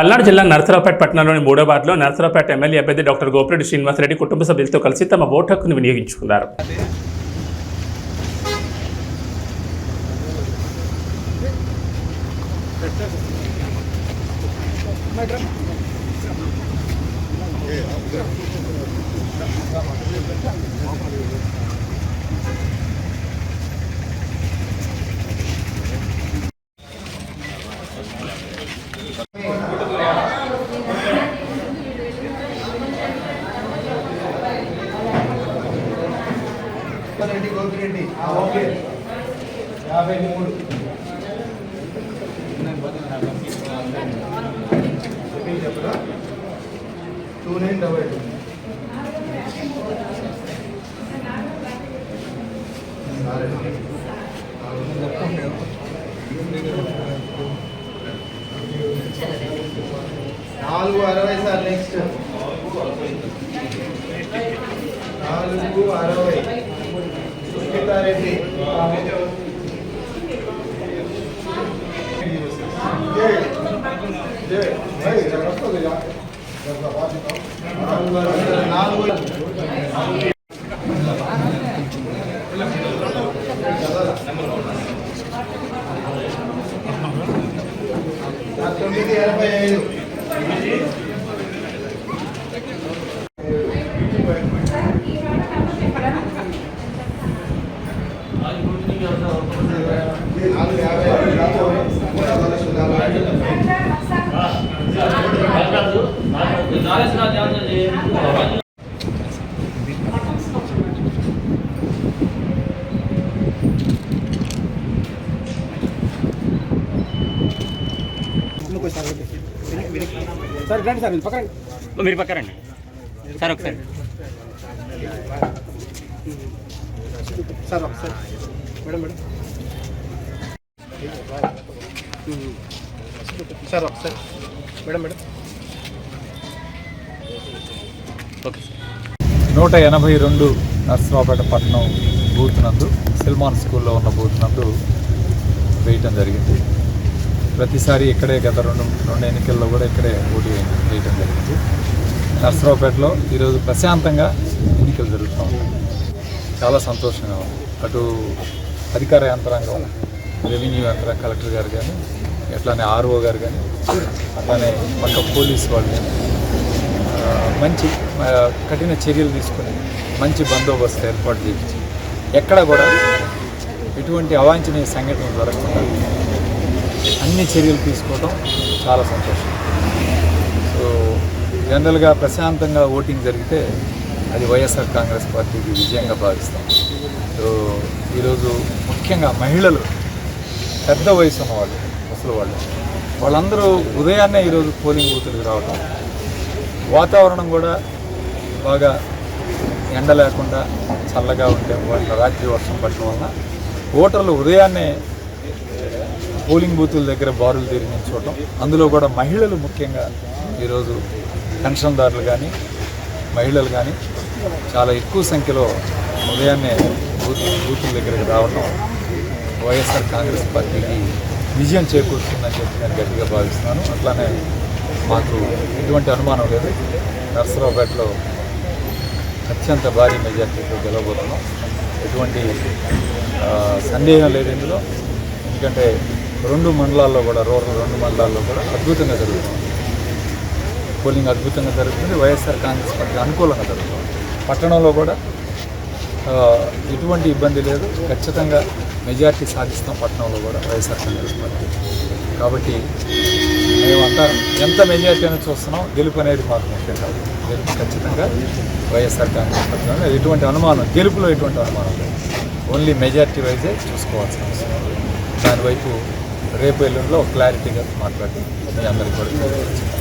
పల్నాడు జిల్లా నరసరావుపేట పట్టణంలోని మూడో వార్డులో నరసరావుపేట ఎమ్మెల్యే అభ్యర్థి డాక్టర్ గోపిరెడ్డి శ్రీనివాసరెడ్డి కుటుంబ సభ్యులతో కలిసి తమ ఓటు హక్కును వినియోగించుకున్నారు. రెడ్డి ఓకే. యాభై మూడు. చెప్పరా? టూ నైన్ డబల్ టూ నాలుగు అరవై సార్ నెక్స్ట్. నాలుగు అరవై. సుష్మితారెడ్డి నాలుగు తొమ్మిది ఎనభై ఐదు సార్ రండి సార్ పక్కన మీరు పక్కరండి సార్ ఒకసారి సార్ ఒకసారి మేడం మేడం సార్ ఒకసారి మేడం మేడం ఓకే సార్. నూట ఎనభై రెండు నర్సరావుపేట పట్టణం బూత్ నందు సిల్మాన్ స్కూల్లో ఉన్న బూత్ నందు వేయటం జరిగింది. ప్రతిసారి ఇక్కడే గత రెండు రెండు ఎన్నికల్లో కూడా ఇక్కడే ఓటు వేయటం జరిగింది. నర్సరావుపేటలో ఈరోజు ప్రశాంతంగా ఎన్నికలు జరుగుతూ ఉన్నాయి. చాలా సంతోషంగా ఉంది. అటు అధికార యంత్రాంగం రెవెన్యూ యంత్రం కలెక్టర్ గారు కానీ ఎట్లానే ఆర్ఓ గారు కానీ అట్లానే పక్క పోలీస్ వాళ్ళు కానీ మంచి కఠిన చర్యలు తీసుకొని మంచి బందోబస్తు ఏర్పాటు చేయించి ఎక్కడ కూడా ఎటువంటి అవాంఛనీయ సంఘటనలు జరగకుండా అన్ని చర్యలు తీసుకోవడం చాలా సంతోషం. సో జనరల్గా ప్రశాంతంగా ఓటింగ్ జరిగితే అది వైఎస్ఆర్ కాంగ్రెస్ పార్టీకి విజయంగా భావిస్తాం. సో ఈరోజు ముఖ్యంగా మహిళలు పెద్ద వయసు ఉన్నవాళ్ళు ముసలి వాళ్ళు వాళ్ళందరూ ఉదయాన్నే ఈరోజు పోలింగ్ బూతులకు రావటం వాతావరణం కూడా బాగా ఎండ లేకుండా చల్లగా ఉంటే రాత్రి వర్షం పడటం వలన ఓటర్లు ఉదయాన్నే పోలింగ్ బూతుల దగ్గర బారులు తీరి చూడటం అందులో కూడా మహిళలు ముఖ్యంగా ఈరోజు పెన్షన్దారులు కానీ మహిళలు కానీ చాలా ఎక్కువ సంఖ్యలో ఉదయాన్నే బూత్ బూతుల దగ్గరికి రావటం వైఎస్ఆర్ కాంగ్రెస్ పార్టీకి విజయం చేకూరుతుందని చెప్పి నేను గట్టిగా భావిస్తున్నాను. అట్లానే మాకు ఎటువంటి అనుమానం లేదు. నర్సరావుపేటలో అత్యంత భారీ మెజార్టీతో గెలవబోతున్నాం. ఎటువంటి సందేహం లేదు ఇందులో. ఎందుకంటే రెండు మండలాల్లో కూడా రూరల్ రెండు మండలాల్లో కూడా అద్భుతంగా జరుగుతుంది. పోలింగ్ అద్భుతంగా జరుగుతుంది. వైఎస్ఆర్ కాంగ్రెస్ పార్టీ అనుకూలంగా జరుగుతుంది. పట్టణంలో కూడా ఎటువంటి ఇబ్బంది లేదు. ఖచ్చితంగా మెజార్టీ సాధిస్తాం పట్టణంలో కూడా వైఎస్ఆర్ కాంగ్రెస్ పార్టీ. కాబట్టి మేమంతా ఎంత మెజార్టీ అనేది చూస్తున్నాం గెలుపు అనేది మాకు ముఖ్యం కాదు. గెలుపు ఖచ్చితంగా వైఎస్ఆర్ కాంగ్రెస్ పార్టీ ఎటువంటి అనుమానం గెలుపులో ఎటువంటి అనుమానం లేదు. ఓన్లీ మెజార్టీ వైజే చూసుకోవాల్సిన అవసరం దానివైపు రేపు ఎల్లుండిలో క్లారిటీగా మాట్లాడి మీ అందరికీ కూడా